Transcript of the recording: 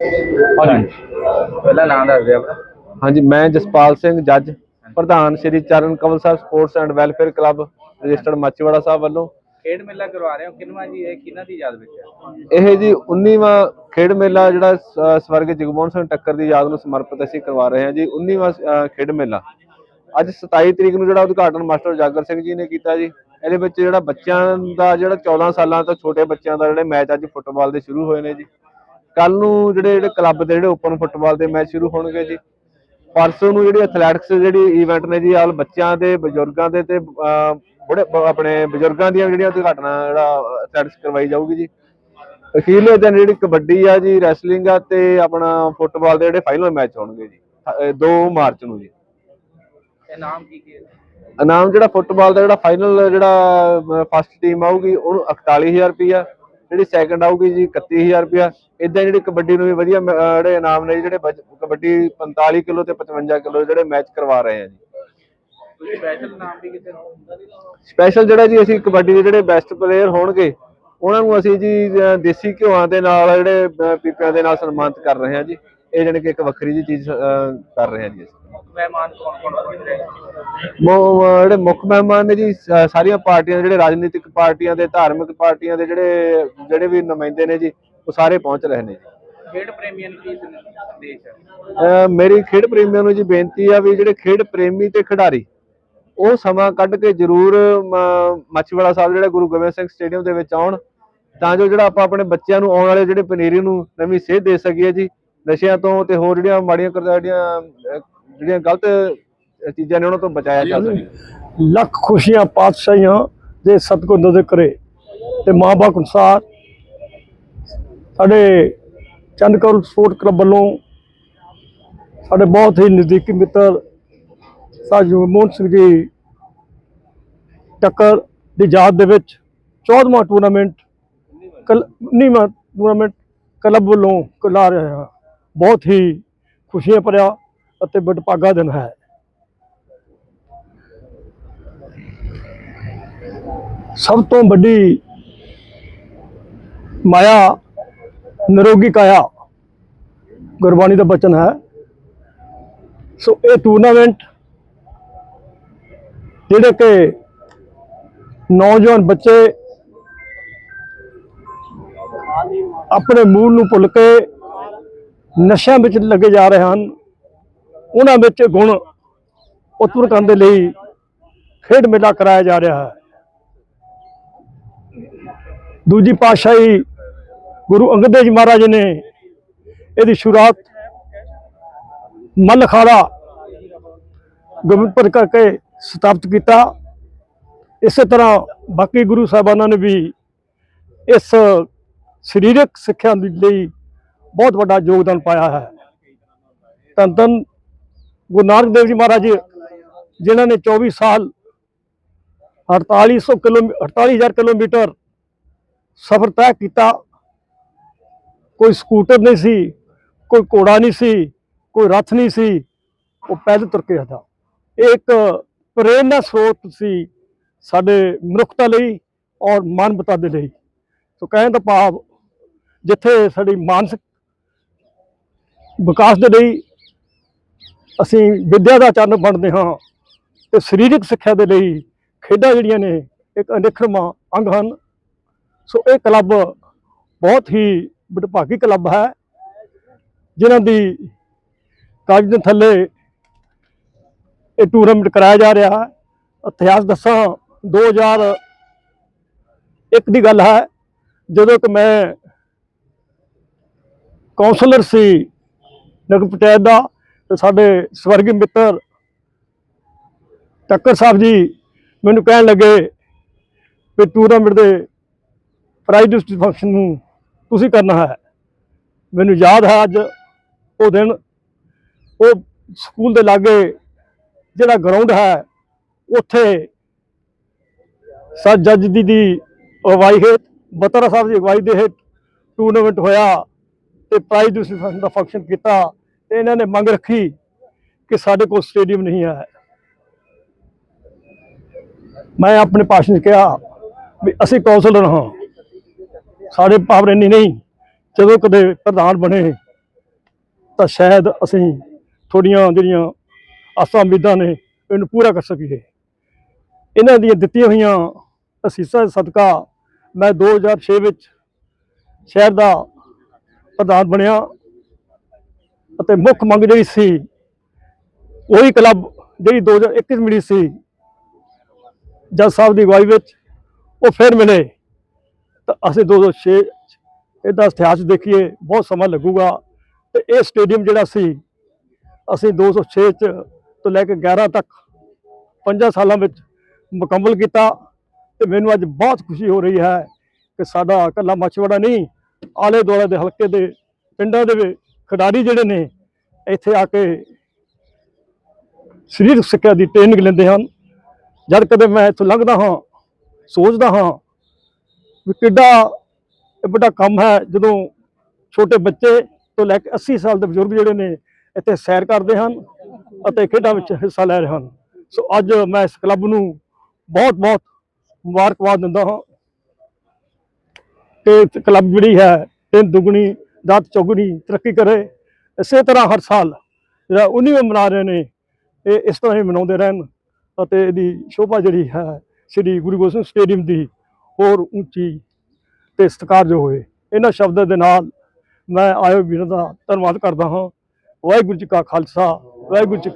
ਹਾਂਜੀ। ਪਹਿਲਾਂ ਨਾਮ ਦੱਸ ਦਿਓ ਆਪਣਾ। ਹਾਂਜੀ ਮੈਂ ਜਸਪਾਲ ਸਿੰਘ ਜੱਜ ਪ੍ਰਧਾਨ Shri Charan Kamal Sahib sports and welfare club registered Machhiwara Sahib ਵੱਲੋਂ। ਖੇਡ ਮੇਲਾ ਕਰਵਾ ਰਹੇ ਹੋ ਕਿੰਨਵਾਂ ਜੀ ਇਹ ਕਿਹਨਾਂ ਦੀ ਯਾਦ ਵਿੱਚ ਹੈ? ਇਹ ਜੀ 19ਵਾਂ ਖੇਡ ਮੇਲਾ ਜਿਹੜਾ ਸ- ਸਵਰਗੀ ਜਗਮੋਹਨ ਸਿੰਘ ਟੱਕਰ ਦੀ ਯਾਦ ਨੂੰ ਸਮਰਪਿਤ ਅਸੀਂ ਕਰਵਾ ਰਹੇ ਹਾਂ ਜੀ 19ਵਾਂ ਅ, ਖੇਡ ਮੇਲਾ। ਅੱਜ 27 ਤਰੀਕ ਨੂੰ ਜਿਹੜਾ ਉਦਘਾਟਨ ਮਾਸਟਰ ਜਾਗਰ ਸਿੰਘ ਜੀ ਨੇ ਕੀਤਾ ਜੀ ਇਹਦੇ ਵਿੱਚ ਜਿਹੜਾ ਬੱਚਿਆਂ ਦਾ ਜਿਹੜਾ 14 ਸਾਲਾਂ ਤੋਂ ਛੋਟੇ ਬੱਚਿਆਂ ਦਾ ਜਿਹੜੇ ਮੈਚ ਅੱਜ ਫੁੱਟਬਾਲ ਦੇ ਸ਼ੁਰੂ ਹੋਏ ਨੇ ਜੀ। ਕੱਲ ਨੂੰ ਜਿਹੜੇ ਜਿਹੜੇ ਕਲੱਬ ਦੇ ਜਿਹੜੇ ਓਪਨ ਫੁੱਟਬਾਲ ਦੇ ਮੈਚ ਸ਼ੁਰੂ ਹੋਣਗੇ ਜੀ। ਪਰਸੋਂ ਨੂੰ ਜਿਹੜੀ ਐਥਲੈਟਿਕਸ ਜਿਹੜੀ ਇਵੈਂਟ ਨੇ ਜੀ ਆਲ ਬੱਚਿਆਂ ਦੇ ਬਜ਼ੁਰਗਾਂ ਦੇ ਤੇ ਬੁੜੇ ਆਪਣੇ ਬਜ਼ੁਰਗਾਂ ਦੀਆਂ ਜਿਹੜੀਆਂ ਉਦਘਾਟਨਾਂ ਜਿਹੜਾ ਐਥਲੈਟਿਕਸ ਕਰਵਾਈ ਜਾਊਗੀ ਜੀ। ਅਖੀਰਲੇ ਦਿਨ ਜਿਹੜੀ ਕਬੱਡੀ ਆ ਜੀ ਰੈਸਲਿੰਗ ਆ ਤੇ ਆਪਣਾ ਫੁੱਟਬਾਲ ਦੇ ਜਿਹੜੇ ਫਾਈਨਲ ਮੈਚ ਹੋਣਗੇ ਜੀ 2 ਮਾਰਚ ਨੂੰ ਜੀ। ਇਹ ਨਾਮ ਕੀ ਕੀ ਇਨਾਮ ਜਿਹੜਾ ਫੁੱਟਬਾਲ ਦਾ ਜਿਹੜਾ ਫਾਈਨਲ ਜਿਹੜਾ ਫਸਟ ਟੀਮ ਆਊਗੀ ਉਹਨੂੰ 41000 ਰੁਪਇਆ ਜਿਹੜੀ ਸੈਕੰਡ ਆਊਗੀ ਜੀ 31000 ਰੁਪਇਆ। ਇਦਾਂ ਜਿਹੜੀ ਕਬੱਡੀ ਨੂੰ ਵੀ ਵਧੀਆ ਜਿਹੜੇ ਇਨਾਮ ਨੇ ਜਿਹੜੇ ਕਬੱਡੀ 45 ਕਿਲੋ ਤੇ 55 ਕਿਲੋ ਜਿਹੜੇ ਮੈਚ ਕਰਵਾ ਰਹੇ ਆ ਜੀ। ਸਪੈਸ਼ਲ ਨਾਮ ਵੀ ਕਿਸੇ ਨੂੰ? ਸਪੈਸ਼ਲ ਜਿਹੜਾ ਜੀ ਅਸੀਂ ਕਬੱਡੀ ਦੇ ਜਿਹੜੇ ਬੈਸਟ ਪਲੇਅਰ ਹੋਣਗੇ ਉਹਨਾਂ ਨੂੰ ਅਸੀਂ ਜੀ ਦੇਸੀ ਘਿਓਆਂ ਦੇ ਨਾਲ ਜਿਹੜੇ ਪੀਪਿਆਂ ਦੇ ਨਾਲ ਸਨਮਾਨਿਤ ਕਰ ਰਹੇ ਹਾਂ ਜੀ। ਇਹ ਜਾਣੀ ਕਿ ਇੱਕ ਵੱਖਰੀ ਜੀ ਚੀਜ਼ ਕਰ ਰਹੇ ਹਾਂ ਜੀ ਮਹਿਮਾਨ ਕੌਣ ਕੌਣ ਪਹੁੰਚ ਰਹੇ ਜਿਹੜੇ ਮੁੱਖ ਮਹਿਮਾਨ ਨੇ ਜੀ ਸਾਰੀਆਂ ਪਾਰਟੀਆਂ ਜਿਹੜੇ ਰਾਜਨੀਤਿਕ ਪਾਰਟੀਆਂ ਦੇ ਧਾਰਮਿਕ ਪਾਰਟੀਆਂ ਦੇ ਜਿਹੜੇ ਜਿਹੜੇ ਵੀ ਨੁਮਾਇੰਦੇ ਨੇ ਜੀ ਉਹ ਸਾਰੇ ਪਹੁੰਚ ਰਹੇ ਨੇ ਜੀ। ਖੇਡ ਪ੍ਰੇਮੀਆਂ ਨੂੰ ਕੀ ਸੰਦੇਸ਼ ਹੈ? ਮੇਰੀ ਖੇਡ ਪ੍ਰੇਮੀਆਂ ਨੂੰ ਜੀ ਬੇਨਤੀ ਆ ਵੀ ਜਿਹੜੇ ਖੇਡ ਪ੍ਰੇਮੀ ਤੇ ਖਿਡਾਰੀ ਉਹ ਸਮਾਂ ਕੱਢ ਕੇ ਜ਼ਰੂਰ ਮਾਛੀਵਾੜਾ ਸਾਹਿਬ ਜਿਹੜਾ ਗੁਰੂ ਗੋਬਿੰਦ ਸਿੰਘ ਸਟੇਡੀਅਮ ਦੇ ਵਿੱਚ ਆਉਣ ਤਾਂ ਜੋ ਜਿਹੜਾ ਆਪਾਂ ਆਪਣੇ ਬੱਚਿਆਂ ਨੂੰ ਆਉਣ ਵਾਲੇ ਜਿਹੜੇ ਪਨੀਰੀ ਨੂੰ ਨਵੀਂ ਸੇਧ ਦੇ ਸਕੀਏ ਜੀ ਨਸ਼ਿਆਂ ਤੋਂ ਤੇ ਹੋਰ ਜਿਹੜੀਆਂ ਮਾੜੀਆਂ ਕਰਦਾ ਜਿਹੜੀਆਂ ਜਿਹੜੀਆਂ ਗਲਤ ਚੀਜ਼ਾਂ ਨੇ ਉਹਨਾਂ ਤੋਂ ਬਚਾਇਆ ਜਾ ਸਕੇ। ਲੱਖ ਖੁਸ਼ੀਆਂ ਪਾਤਸ਼ਾਹੀਆਂ ਦੇ ਸਤਿਗੁਰ ਨਜ਼ਰ ਕਰੇ ਤੇ ਮਾਂ ਬਾਪ ਅਨੁਸਾਰ ਸਾਡੇ ਚੰਦਕੌਰ ਸਪੋਰਟ ਕਲੱਬ ਵੱਲੋਂ ਸਾਡੇ ਬਹੁਤ ਹੀ ਨਜ਼ਦੀਕੀ ਮਿੱਤਰ ਸਾਜੂ ਮੋਹਨ ਸਿੰਘ ਜੀ ਟੱਕਰ ਦੀ ਯਾਦ ਦੇ ਵਿੱਚ 14ਵਾਂ ਟੂਰਨਾਮੈਂਟ ਕਲ 19ਵਾਂ ਟੂਰਨਾਮੈਂਟ ਕਲੱਬ ਵੱਲੋਂ ਕਲਾ ਰਿਹਾ। ਬਹੁਤ ਹੀ ਖੁਸ਼ੀਆਂ ਭਰਿਆ ਅਤੇ ਵਡਭਾਗਾ ਦਿਨ ਹੈ। ਸਭ ਤੋਂ ਵੱਡੀ ਮਾਇਆ ਨਿਰੋਗੀ ਕਾਇਆ ਗੁਰਬਾਣੀ ਦਾ ਬਚਨ ਹੈ। ਸੋ ਇਹ ਟੂਰਨਾਮੈਂਟ ਜਿਹੜੇ ਕਿ ਨੌਜਵਾਨ ਬੱਚੇ ਆਪਣੇ ਮੂਲ ਨੂੰ ਭੁੱਲ ਕੇ ਨਸ਼ਿਆਂ ਵਿੱਚ ਲੱਗੇ ਜਾ ਰਹੇ ਹਨ। ਉਹਨਾਂ ਵਿੱਚ ਗੁਣ ਉਤਪਰ ਕਰਨ ਦੇ ਲਈ ਖੇਡ ਮੇਲਾ ਕਰਾਇਆ ਜਾ ਰਿਹਾ ਹੈ। ਦੂਜੀ ਪਾਤਸ਼ਾਹੀ ਗੁਰੂ ਅੰਗਦ ਦੇਵ ਜੀ ਮਹਾਰਾਜ ਨੇ ਇਹਦੀ ਸ਼ੁਰੂਆਤ ਮੱਲ ਅਖਾੜਾ ਗੋਬਿੰਦਪੁਰ ਕਰਕੇ ਸਥਾਪਿਤ ਕੀਤਾ। ਇਸੇ ਤਰ੍ਹਾਂ ਬਾਕੀ ਗੁਰੂ ਸਾਹਿਬਾਨਾਂ ਨੇ ਵੀ ਇਸ ਸਰੀਰਕ ਸਿੱਖਿਆ ਦੇ ਲਈ ਬਹੁਤ ਵੱਡਾ ਯੋਗਦਾਨ ਪਾਇਆ ਹੈ ਧੰਨ ਧੰਨ ਗੁਰੂ ਨਾਨਕ ਦੇਵ ਜੀ ਮਹਾਰਾਜ ਜਿਨ੍ਹਾਂ ਨੇ 24 ਸਾਲ 4800 ਕਿਲੋ 48000 ਕਿਲੋਮੀਟਰ ਸਫ਼ਰ ਤੈਅ ਕੀਤਾ ਕੋਈ ਸਕੂਟਰ ਨਹੀਂ ਸੀ ਕੋਈ ਘੋੜਾ ਨਹੀਂ ਸੀ ਕੋਈ ਰੱਥ ਨਹੀਂ ਸੀ ਉਹ ਪੈਦਲ ਤੁਰ ਕੇ ਆਦਾ ਇਹ ਇੱਕ ਪ੍ਰੇਰਨਾ ਸਰੋਤ ਸੀ ਸਾਡੇ ਮਨੁੱਖਤਾ ਲਈ ਔਰ ਮਾਨਵਤਾ ਦੇ ਲਈ ਸੋ ਕਹਿਣ ਦਾ ਭਾਵ ਜਿੱਥੇ ਸਾਡੀ ਮਾਨਸਿਕ ਵਿਕਾਸ ਦੇ ਲਈ ਅਸੀਂ ਵਿਦਿਆ ਦਾ ਚਰਨ ਬਣਦੇ ਹਾਂ ਤੇ ਸਰੀਰਕ ਸਿੱਖਿਆ ਦੇ ਲਈ ਖੇਡਾਂ ਜਿਹੜੀਆਂ ਨੇ ਇੱਕ ਅਨਿਖੜਵਾਂ ਅੰਗ ਹਨ। ਸੋ ਇਹ ਕਲੱਬ ਬਹੁਤ ਹੀ ਵਡਭਾਗੀ ਕਲੱਬ ਹੈ, ਜਿਨ੍ਹਾਂ ਦੀ ਕਾਗਜ਼ ਦੇ ਥੱਲੇ ਇਹ ਟੂਰਨਾਮੈਂਟ ਕਰਾਇਆ ਜਾ ਰਿਹਾ ਹੈ। ਇਤਿਹਾਸ ਦੱਸਾਂ 2001 ਦੀ ਗੱਲ ਹੈ, ਜਦੋਂ ਕਿ ਮੈਂ ਕਾਉਂਸਲਰ ਸੀ ਨਗਰ ਪੰਚਾਇਤ ਦਾ ਤੇ ਸਾਡੇ ਸਵਰਗੀ ਮਿੱਤਰ ਟੱਕਰ ਸਾਹਿਬ ਜੀ ਮੈਨੂੰ ਕਹਿਣ ਲੱਗੇ ਵੀ ਟੂਰਨਾਮੈਂਟ ਦੇ ਪ੍ਰਾਈਜ਼ ਡਿਸਟ੍ਰਿਕਟ ਫੰਕਸ਼ਨ ਨੂੰ ਤੁਸੀਂ ਕਰਨਾ ਹੈ। ਮੈਨੂੰ ਯਾਦ ਹੈ ਅੱਜ ਉਹ ਦਿਨ, ਉਹ ਸਕੂਲ ਦੇ ਲਾਗੇ ਜਿਹੜਾ ਗਰਾਊਂਡ ਹੈ, ਉੱਥੇ ਸਰ ਜੱਜ ਦੀ ਦੀ ਅਗਵਾਈ ਹੇਠ, ਬਤਰਾ ਸਾਹਿਬ ਦੀ ਅਗਵਾਈ ਦੇ ਹੇਠ ਟੂਰਨਾਮੈਂਟ ਹੋਇਆ ਤੇ ਪ੍ਰਾਈਜ਼ ਡਿਸਟ੍ਰਿਬਿਊਸ਼ਨ ਦਾ ਫੰਕਸ਼ਨ ਕੀਤਾ। ਤੇ ਇਹਨਾਂ ਨੇ ਮੰਗ ਰੱਖੀ ਕਿ ਸਾਡੇ ਕੋਲ ਸਟੇਡੀਅਮ ਨਹੀਂ ਹੈ ਮੈਂ ਆਪਣੇ ਭਾਸ਼ਣ 'ਚ ਕਿਹਾ ਵੀ ਅਸੀਂ ਕੌਂਸਲਰ ਹਾਂ। ਸਾਡੇ ਪਾਵਰ ਇੰਨੀ ਨਹੀਂ, ਜਦੋਂ ਕਦੇ ਪ੍ਰਧਾਨ ਬਣੇ, ਤਾਂ ਸ਼ਾਇਦ ਅਸੀਂ ਥੋੜੀਆਂ ਜਿਹੜੀਆਂ ਆਸਾਂ ਉਮੀਦਾਂ ਨੇ, ਇਹਨੂੰ ਪੂਰਾ ਕਰ ਸਕੀਏ। ਇਹਨਾਂ ਦੀਆਂ ਦਿੱਤੀਆਂ ਹੋਈਆਂ ਅਸੀਸਾਂ ਸਦਕਾ ਮੈਂ 2006 ਵਿੱਚ ਸ਼ਹਿਰ ਦਾ ਪ੍ਰਧਾਨ ਬਣਿਆ। ਅਤੇ ਮੁੱਖ ਮੰਗ ਜਿਹੜੀ ਸੀ, ਉਹੀ ਕਲੱਬ ਜਿਹੜੀ 2021 ਚ ਮਿਲੀ ਸੀ, ਜੱਜ ਸਾਹਿਬ ਦੀ ਅਗਵਾਈ ਵਿੱਚ, ਉਹ ਫਿਰ ਮਿਲੇ। ਤਾਂ ਅਸੀਂ 2006 ਇਹਦਾ ਇਤਿਹਾਸ ਦੇਖੀਏ, ਬਹੁਤ ਸਮਾਂ ਲੱਗੂਗਾ। ਤੇ ਇਹ ਸਟੇਡੀਅਮ ਜਿਹੜਾ ਸੀ, ਅਸੀਂ 206 ਚ ਤੋਂ ਲੈ ਕੇ 11 ਤੱਕ 5 ਸਾਲਾਂ ਵਿੱਚ ਮੁਕੰਮਲ ਕੀਤਾ। ਤੇ ਮੈਨੂੰ ਅੱਜ ਬਹੁਤ ਖੁਸ਼ੀ ਹੋ ਰਹੀ ਹੈ ਕਿ ਸਾਡਾ ਇਕੱਲਾ ਮਛਵੜਾ ਨਹੀਂ ਆਲੇ ਦੁਆਲੇ ਦੇ ਹਲਕੇ ਦੇ ਪਿੰਡਾਂ ਦੇ ਵੀ ਖਿਡਾਰੀ ਜਿਹੜੇ ਨੇ, ਇੱਥੇ ਆ ਕੇ ਸਰੀਰਕ ਸਿੱਖਿਆ ਦੀ ਟ੍ਰੇਨਿੰਗ ਲੈਂਦੇ ਹਨ। ਜਦ ਕਦੇ ਮੈਂ ਇੱਥੋਂ ਲੰਘਦਾ ਹਾਂ, ਸੋਚਦਾ ਹਾਂ ਵੀ ਕਿੱਡਾ ਇਹ ਵੱਡਾ ਕੰਮ ਹੈ, ਜਦੋਂ ਛੋਟੇ ਬੱਚੇ ਤੋਂ ਲੈ ਕੇ 80 ਸਾਲ ਦੇ ਬਜ਼ੁਰਗ ਜਿਹੜੇ ਨੇ, ਇੱਥੇ ਸੈਰ ਕਰਦੇ ਹਨ ਅਤੇ ਖੇਡਾਂ ਵਿੱਚ ਹਿੱਸਾ ਲੈ ਰਹੇ ਹਨ। ਸੋ ਅੱਜ ਮੈਂ ਇਸ ਕਲੱਬ ਨੂੰ ਬਹੁਤ ਬਹੁਤ ਮੁਬਾਰਕਬਾਦ ਦਿੰਦਾ ਹਾਂ ਕਿ ਕਲੱਬ ਜਿਹੜੀ ਹੈ ਤਿੰਨ ਦੁਗਣੀ ਦਾਤ ਚੌਗੁਣੀ ਤਰੱਕੀ ਕਰੇ, ਇਸੇ ਤਰ੍ਹਾਂ ਹਰ ਸਾਲ ਜਿਹੜਾ 19ਵਾਂ ਮਨਾ ਰਹੇ ਨੇ, ਇਹ ਇਸ ਤਰ੍ਹਾਂ ਹੀ ਮਨਾਉਂਦੇ ਰਹਿਣ ਅਤੇ ਇਹਦੀ ਸ਼ੋਭਾ ਜਿਹੜੀ ਹੈ ਸ੍ਰੀ ਗੁਰੂ ਗੋਬਿੰਦ ਸਿੰਘ ਸਟੇਡੀਅਮ ਦੀ ਹੋਰ ਉੱਚੀ ਤੇ ਸਤਿਕਾਰਯੋਗ ਹੋਏ ਇਹਨਾਂ ਸ਼ਬਦਾਂ ਦੇ ਨਾਲ ਮੈਂ ਆਇਓ ਵੀਰਾਂ ਦਾ ਧੰਨਵਾਦ ਕਰਦਾ ਹਾਂ। ਵਾਹਿਗੁਰੂ ਜੀ ਕਾ ਖਾਲਸਾ, ਵਾਹਿਗੁਰੂ ਜੀ